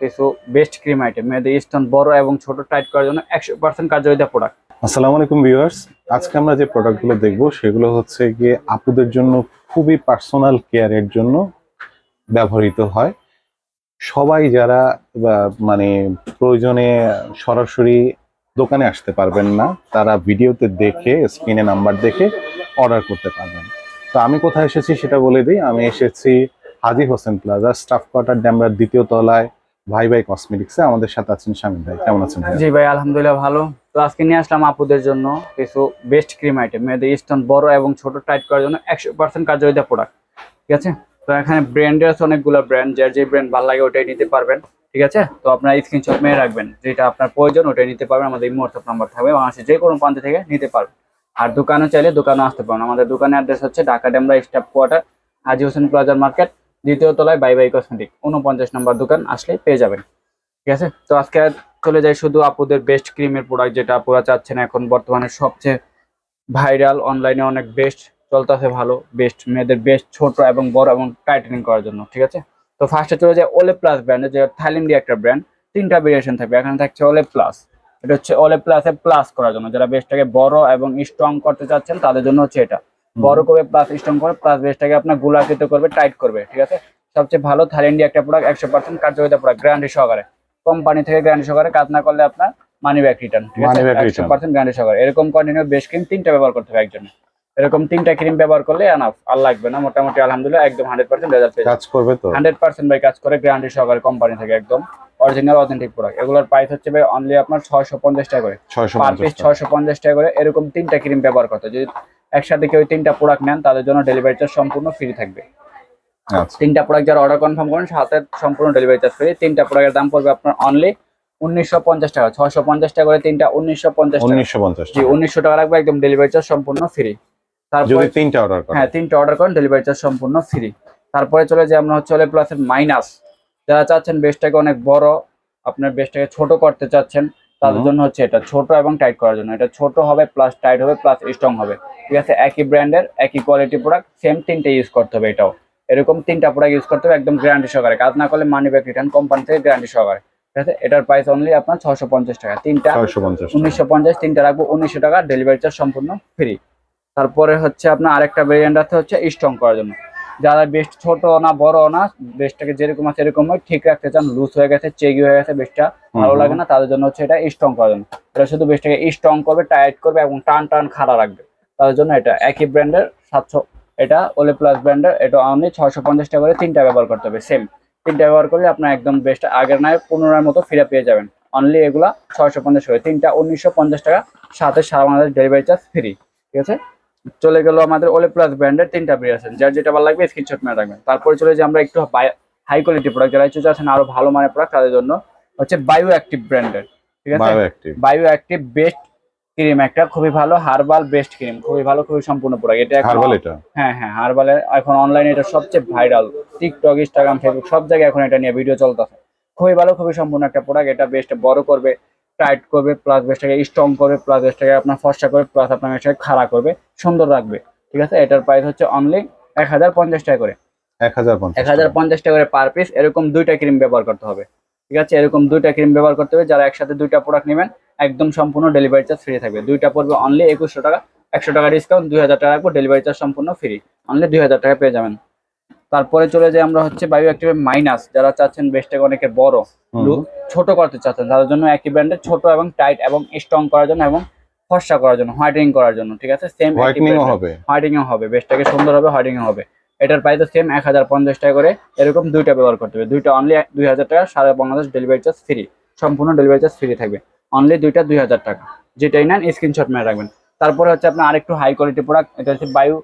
কিছু best cream item মেয়েদের stone বড় এবং ছোট টাইট করার জন্য একশো পার্সেন্ট কার্যকারিতা প্রোডাক্ট আসসালামু আলাইকুম ভিউয়ার্স আজকে আমরা যে প্রোডাক্টগুলো দেখব, সেগুলো হচ্ছে গিয়ে আপুদের জন্য খুবই পার্সোনাল কেয়ারের জন্য ব্যবহৃত হয়। সবাই যারা মানে প্রয়োজনে সরাসরি দোকানে আসতে পারবেন না, তারা ভিডিওতে দেখে স্ক্রিনে নাম্বার দেখে অর্ডার করতে পারবেন। তো আমি কোথায় এসেছি সেটা বলে দিই। আমি এসেছি Haji Hossain plaza, staff quarter, ড্যামরার দ্বিতীয় তলায়। ভাই ভাই কসমেটিক্সে আমাদের সাথে আছেন স্বামী ভাই। কেমন আছেন জি ভাই, আলহামদুলিল্লাহ ভালো। তো আজকে নিয়ে আসলাম আপুদের জন্য কিছু বেস্ট ক্রিম আইটেম মেয়েদের স্টোন বড় এবং ছোট টাইট করার জন্য একশো পার্সেন্ট কার্যকারিতা প্রোডাক্ট ঠিক আছে? তো এখানে ব্র্যান্ডের আছে অনেকগুলো ব্র্যান্ড যার যে ব্র্যান্ড ভালো লাগে ওটাই নিতে পারবেন। ঠিক আছে? তো আপনার স্ক্রিনশট মেয়ে রাখবেন। যেটা আপনার প্রয়োজন ওটাই নিতে পারবেন। আমাদের এই হোয়াটসঅ্যাপ নাম্বার থাকবে। বাংলাদেশে যে কোনো প্রান্ত থেকে নিতে পারবেন। আর দোকানে চাইলে দোকানে আসতে পারেন। আমাদের দোকানের অ্যাড্রেস হচ্ছে ঢাকা ডেমরা স্টাফ কোয়ার্টার, হাজি হোসেন প্লাজার মার্কেট দ্বিতীয় তলায় বাই বাই কসমেটিক উনপঞ্চাশ নম্বর দোকান, আসলে পেয়ে যাবেন। ঠিক আছে? তো আজকে চলে যাই শুধু আপুদের বেস্ট ক্রিমের প্রোডাক্ট যেটা আপুরা চাচ্ছেন। এখন বর্তমানে সবচেয়ে ভাইরাল অনলাইনে অনেক বেস্ট চলতেছে ভালো বেস্ট মেয়েদের বেস্ট ছোট এবং বড় এবং টাইটেনিং করার জন্য, ঠিক আছে? তো ফার্স্টে চলে যায় ওলে প্লাস ব্র্যান্ডের যে থাইল্যান্ডি একটা ব্র্যান্ড তিনটা ভেরিয়েশন থাকবে। এখানে থাকছে ওলে প্লাস এটা হচ্ছে ওলে প্লাসে প্লাস করার জন্য। যারা বেসটাকে বড় এবং স্ট্রং করতে চাচ্ছেন, তাদের জন্য হচ্ছে এটা। বড় করবে প্লাস স্ট্রং করে প্লাস বেসটাকে আপনার গোলাকৃত করবে টাইট করবে ঠিক আছে? সবচেয়ে ভালো থাইল্যান্ডি একটা প্রোডাক্ট একশো পার্সেন্ট কার্যকারিতা প্রোডাক্ট গ্যারান্টি সহকারে কোম্পানি থেকে গ্যারান্টি সহকারে কাজ না করলে আপনার মানি ব্যাক রিটার্ন ঠিক আছে? একশো পার্সেন্ট গ্যারান্টি সহকারে এরকম কন্টিনিউ বেশ ক্রিম তিনটা ব্যবহার করতে হবে একজনে। এরকম তিনটা ক্রিম ব্যবহার করলে আনাফ আর লাগবে না। মোটামুটি আলহামদুলিল্লাহ একদম হান্ড্রেড পার্সেন্ট রেজাল্ট পেয়ে কাজ করবে তো? হান্ড্রেড পার্সেন্ট ভাই কাজ করে গ্যারান্টি সহকারে কোম্পানি থেকে একদম অরিজিনাল অথেন্টিক প্রোডাক্ট এগুলোর প্রাইস হচ্ছে ভাই অনলি আপনার ছয়শো পঞ্চাশ টাকা করে। ছয়শো পার পিস ছয়শো পঞ্চাশ টাকা করে এরকম তিনটা ক্রিম ব্যবহার করতে। যদি একসাথে কেউ তিনটা প্রোডাক্ট নেন তাদের জন্য ডেলিভারি চার্জ সম্পূর্ণ ফ্রি থাকবে। আচ্ছা। তিনটা প্রোডাক্ট যারা অর্ডার কনফার্ম করেন সাথে সম্পূর্ণ ডেলিভারি চার্জ ফ্রি তিনটা প্রোডাক্টের দাম পড়বে আপনার অনলি উনিশশো পঞ্চাশ টাকা। ছয়শো পঞ্চাশ টাকা করে তিনটা উনিশশো পঞ্চাশ উনিশশো পঞ্চাশ জি উনিশশো টাকা রাখবে একদম ডেলিভারি চার্জ সম্পূর্ণ ফ্রি তারপরে তিনটা অর্ডার হ্যাঁ তিনটা অর্ডার করেন ডেলিভারি চার্জ সম্পূর্ণ ফ্রি তারপরে চলে যে আমরা হচ্ছে প্লাসের মাইনাস যারা চাচ্ছেন বেসটাকে অনেক বড় আপনার বেসটাকে ছোট করতে চাচ্ছেন তাদের জন্য হচ্ছে এটা ছোট এবং টাইট করার জন্য। এটা ছোট হবে প্লাস টাইট হবে প্লাস স্ট্রং হবে। ঠিক আছে? একই ব্র্যান্ডের একই কোয়ালিটি প্রোডাক্ট সেম তিনটে ইউজ করতে হবে এটাও। এরকম তিনটা প্রোডাক্ট ইউজ করতে হবে একদম গ্যারান্টি সহকারে। কাজ না করলে মানি ব্যাক রিটার্ন কোম্পানি থেকে গ্যারান্টি সহকারে। ঠিক আছে? এটার প্রাইস অনলি আপনার ছশো পঞ্চাশ টাকা। তিনটা উনিশশো পঞ্চাশ তিনটা রাখব উনিশশো টাকা ডেলিভারি চার্জ সম্পূর্ণ ফ্রি তারপরে হচ্ছে আপনার আরেকটা ভেরিয়েন্ট আছে হচ্ছে স্ট্রং করার জন্য। যারা বেস্ট ছোট না বড় না বেস্টটাকে যেরকম আছে এরকম হয় ঠিক রাখতে চান লুজ হয়ে গেছে চেগি হয়ে গেছে বেস্টটা ভালো লাগে না তাদের জন্য হচ্ছে এটা স্ট্রং করার জন্য। এটা শুধু বেস্টটাকে স্ট্রং করবে টাইট করবে এবং টান টান খাড়া রাখবে। তাদের জন্য এটা একই ব্র্যান্ডের সাতশো এটা ওলে প্লাস ব্র্যান্ডের এটা অনলি ছয়শো পঞ্চাশ টাকা করে তিনটা ব্যবহার করতে হবে সেম তিনটা ব্যবহার করলে আপনার একদম বেস্ট আগের নয় পুনরায় মতো ফিরে পেয়ে যাবেন। অনলি এগুলা ছয়শো পঞ্চাশ করে তিনটা উনিশশো পঞ্চাশ টাকা সাথে সারা বাংলাদেশ ডেলিভারি চার্জ ফ্রি ঠিক আছে? চলে গেল আমাদের ওলে প্লাস ব্র্যান্ডের তিনটা ভেরিয়েশন যার যেটা ভালো লাগবে স্ক্রিনশট মেরে রাখবেন। তারপরে চলে যে আমরা একটু হাই কোয়ালিটি প্রোডাক্ট যারা ইচ্ছুক আছেন আরও ভালো মানের প্রোডাক্ট তাদের জন্য হচ্ছে বায়ো অ্যাক্টিভ ব্র্যান্ডের ঠিক আছে? বায়ো অ্যাক্টিভ বেস্ট ক্রিম একটা খুবই ভালো হার্বাল বেস্ট ক্রিম খুবই ভালো খুবই সম্পূর্ণ প্রোডাক্ট এটা হার্বাল এটা? হ্যাঁ হ্যাঁ হার্বালের এখন অনলাইনে এটা সবচেয়ে ভাইরাল টিকটক ইনস্টাগ্রাম ফেসবুক সব জায়গায় এখন এটা নিয়ে ভিডিও চলতেছে। খুবই ভালো খুবই সম্পূর্ণ একটা প্রোডাক্ট এটা বেস্ট বড় করবে টাইট করবে প্লাস বেস্টটাকে স্ট্রং করবে প্লাস বেস্টটাকে আপনার ফর্সা করবে প্লাস আপনার বেস্টটাকে খাড়া করবে সুন্দর রাখবে। ঠিক আছে? এটার প্রাইস হচ্ছে অনলি এক হাজার পঞ্চাশ টাকা করে। এক হাজার পঞ্চাশ টাকা করে পার পিস এরকম দুইটা ক্রিম ব্যবহার করতে হবে। ঠিক আছে? এরকম দুইটা ক্রিম ব্যবহার করতে হবে যারা একসাথে দুইটা প্রোডাক্ট নেবেন একদম সম্পূর্ণ ডেলিভারি চার্জ ফ্রি থাকবে। দুইটা পড়বে অনলি একুশশো টাকা একশো টাকা ডিসকাউন্ট দুই হাজার টাকা রাখব ডেলিভারি চার্জ সম্পূর্ণ ফ্রি অনলি দুই হাজার টাকা পেয়ে যাবেন। তারপরে চলে যাই আমরা হচ্ছে বায়ো অ্যাক্টিভ মাইনাস যারা চাচ্ছেন বেস্টটাকে অনেকে বড় ছোট করতে চাচ্ছেন তাদের জন্য একই ব্র্যান্ডের ছোট এবং টাইট এবং স্ট্রং করার জন্য এবং ফর্সা করার জন্য হোয়াইটেনিং করার জন্য ঠিক আছে? সেম হোয়াইটনিং হবে। হোয়াইটিংও হবে বেস্টটাকে সুন্দর হবে হোয়াইটিংও হবে। এটার প্রাইস সেম এক হাজার পঞ্চাশ টাকা করে। এরকম দুইটা ব্যবহার করতে হবে। দুইটা অনলি দুই হাজার টাকা, সারা বাংলাদেশ ডেলিভারি চার্জ ফ্রি সম্পূর্ণ ডেলিভারি চার্জ ফ্রি থাকবে। অনলি দুইটা দুই হাজার টাকা। যেটাই নেন স্ক্রিনশট মেরে রাখবেন। তারপরে হচ্ছে আপনার আরেকটু হাই কোয়ালিটি প্রোডাক্ট এটা হচ্ছে বায়ু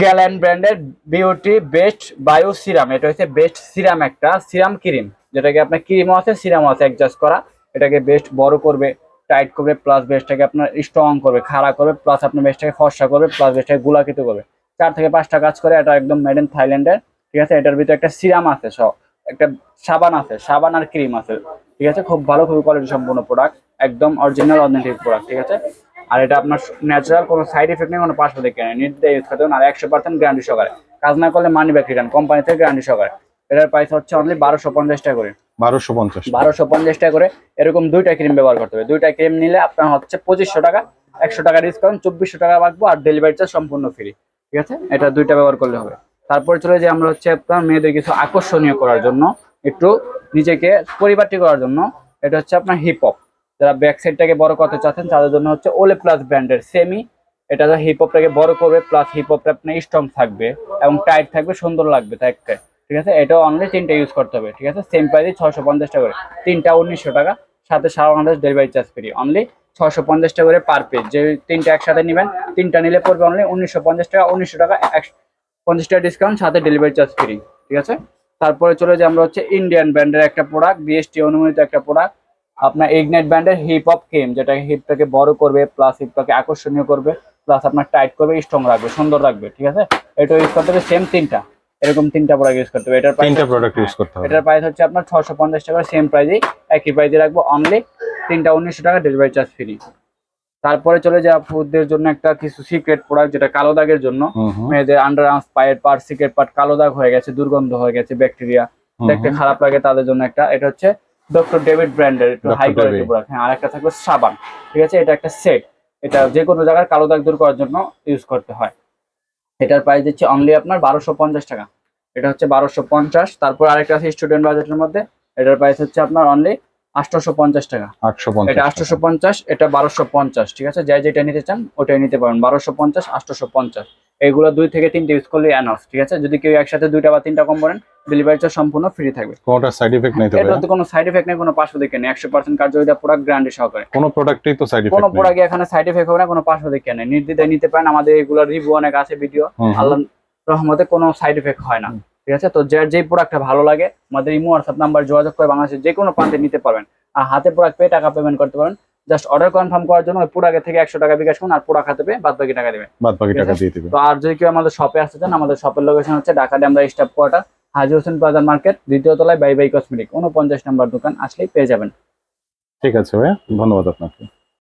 গ্যালেন ব্র্যান্ডের বিউটি বেস্ট বায়ু সিরাম এটা হচ্ছে বেস্ট সিরাম একটা সিরাম ক্রিম যেটাকে আপনার ক্রিমও আছে সিরামও আছে অ্যাডজাস্ট করা। এটাকে বেস্ট বড় করবে টাইট করবে প্লাস বেস্টটাকে আপনার স্ট্রং করবে, খাড়া করবে প্লাস আপনার বেস্টটাকে ফর্সা করবে প্লাস বেস্টটাকে গুলাকিত করবে। চার থেকে পাঁচটা কাজ করে এটা একদম মেড ইন থাইল্যান্ডের ঠিক আছে? এটার ভিতরে একটা সিরাম আছে সব একটা সাবান আছে সাবান আর ক্রিম আছে ঠিক আছে? খুব ভালো খুবই কোয়ালিটি সম্পূর্ণ প্রোডাক্ট একদম অরিজিনাল অথেন্টিক প্রোডাক্ট ঠিক আছে? আর এটা আপনার ন্যাচারাল কোনো সাইড এফেক্ট নেই কোনো পার্শ্ব দিকে নেই নির্দিষ্ট ইউজ করতে আর একশো পার্সেন্ট গ্যারান্টি সহকারে। কাজ না করলে মানি ব্যাক রিটার্ন কোম্পানি থেকে গ্যারান্টি সহকারে। এটার প্রাইস হচ্ছে অনলি বারোশো পঞ্চাশ টাকা করে। বারোশো পঞ্চাশ। বারোশো পঞ্চাশ টাকা করে এরকম দুইটা ক্রিম ব্যবহার করতে হবে। দুইটা ক্রিম নিলে আপনার হচ্ছে পঁচিশশো টাকা একশো টাকা ডিসকাউন্ট চব্বিশশো টাকা রাখব আর ডেলিভারি চার্জ সম্পূর্ণ ফ্রি ঠিক আছে? এটা দুইটা ব্যবহার করলে হবে। তারপরে চলে যে আমরা হচ্ছে আপনার মেয়েদের কিছু আকর্ষণীয় করার জন্য, একটু নিজেকে পরিপাটি করার জন্য। এটা হচ্ছে আপনার হিপ হপ যারা ব্যাক সাইডটাকে বড় করতে চাচ্ছেন, তাদের জন্য হচ্ছে ওলে প্লাস ব্র্যান্ডের সেমি এটা হিপ হপটাকে বড় করবে প্লাস হিপ হপটা আপনার স্ট্রং থাকবে এবং টাইট থাকবে, সুন্দর লাগবে দেখতে ঠিক আছে? এটা অনলি তিনটা ইউজ করতে হবে, ঠিক আছে? সেম প্রাইসে ছশো পঞ্চাশ টাকা করে। তিনটা উনিশশো টাকা, সাথে সারা Bangladesh delivery charge free only ছশো পঞ্চাশ টাকা করে পার পেজ যে তিনটা একসাথে নেবেন, তিনটা নিলে পড়বে অনলি উনিশশো পঞ্চাশ টাকা, উনিশশো টাকা পঞ্চাশ টাকা ডিসকাউন্ট সাথে ডেলিভারি চার্জ ফ্রি ঠিক আছে? তারপরে চলে যে আমরা হচ্ছে ইন্ডিয়ান ব্র্যান্ডের একটা প্রোডাক্ট বিএসটি অনুমোদিত একটা প্রোডাক্ট আপনার ইগনাইট ব্র্যান্ডের হিপ হপ ক্রিম যেটা হিপটাকে বড় করবে প্লাস হিপটাকে আকর্ষণীয় করবে প্লাস আপনার টাইট করবে স্ট্রং রাখবে, সুন্দর রাখবে, ঠিক আছে? এটা ইউজ করতে হবে সেম তিনটা। এরকম তিনটা প্রোডাক্ট ইউজ করতে হবে। এটার তিনটা প্রোডাক্ট ইউজ করতে হবে। এটার প্রাইস হচ্ছে আপনার ছশো পঞ্চাশ টাকা সেম প্রাইজেই একই প্রাইজে রাখব অনলি তিনটা উনিশশো টাকা ডেলিভারি চার্জ ফ্রি তারপরে চলে যায় আপুদের জন্য একটা কিছু সিক্রেট প্রোডাক্ট যেটা কালো দাগের জন্য। মেয়েদের আন্ডার আর্মস পায়ের পার্ট সিক্রেট পার্ট কালো দাগ হয়ে গেছে দুর্গন্ধ হয়ে গেছে ব্যাকটেরিয়া দেখতে খারাপ লাগে তাদের জন্য একটা। এটা হচ্ছে ডক্টর ডেভিড ব্র্যান্ডের একটু হাই কোয়ালিটি প্রোডাক্ট হ্যাঁ আর একটা থাকবে সাবান। ঠিক আছে এটা একটা সেট এটা যে কোনো জায়গার কালো দাগ দূর করার জন্য ইউজ করতে হয়। এটার প্রাইস দিচ্ছে অনলি আপনার বারোশো পঞ্চাশ টাকা। এটা হচ্ছে বারোশো পঞ্চাশ তারপর আরেকটা আছে স্টুডেন্ট বাজেটের মধ্যে এটার প্রাইস হচ্ছে আপনার অনলি আঠারোশো পঞ্চাশ টাকা। এটা আঠারোশো পঞ্চাশ এটা বারোশো পঞ্চাশ ঠিক আছে? যাই যেটা নিতে চান ওটাই নিতে পারেন বারোশো পঞ্চাশ আটশোশো পঞ্চাশ। এগুলো দুই থেকে তিনটে ইউজ করলে অ্যানফ ঠিক আছে? যদি কেউ একসাথে দুইটা বা তিনটা কম করেন ডেলিভারি চার্জ সম্পূর্ণ ফ্রি থাকবে। কোনোটা সাইড ইফেক্ট নেই তো এটা তো কোনো সাইড এফেক্ট নেই কোনো পার্শ্ব দিকে নেই। একশো পার্সেন্ট কার্যকরিতা প্রোডাক্ট গ্যারান্টি সহকারে। কোনো প্রোডাক্টেই তো সাইড ইফেক্ট নেই। প্রোডাক্ট এখানে সাইড এফেক্ট হবে না কোনো পার্শ্ব দিকে নেই। নির্দ্বিধায় নিতে পারেন আমাদের এগুলো রিভিউ অনেক আছে ভিডিও। আল্লাহ রহমতে কোনো সাইড এফেক্ট হয় না ঠিক আছে? তো যার যেই প্রোডাক্টটা ভালো লাগে আমাদের ইমো হোয়াটসঅ্যাপ নাম্বার যোগাযোগ করে বাংলাদেশের যে কোনো প্রান্তে নিতে পারবেন। আর হাতে প্রোডাক্ট পেয়ে টাকা পেমেন্ট করতে পারেন জাস্ট অর্ডার কনফার্ম করার জন্য ওই পুরো আগে থেকে একশো টাকা বিকাশ করুন আর পুরো খাতে পেয়ে বাদ বাকি টাকা দেবে বাদ বাকি টাকা দিয়ে দেবে তো আর যদি কেউ আমাদের শপে আসতে চান আমাদের শপের লোকেশন হচ্ছে Dhaka Demra staff quarter Haji Hossain plaza market দ্বিতীয় তলায় বাই বাই কসমেটিক উনপঞ্চাশ নাম্বার দোকান আসলেই পেয়ে যাবেন। ঠিক আছে ভাইয়া ধন্যবাদ আপনাকে।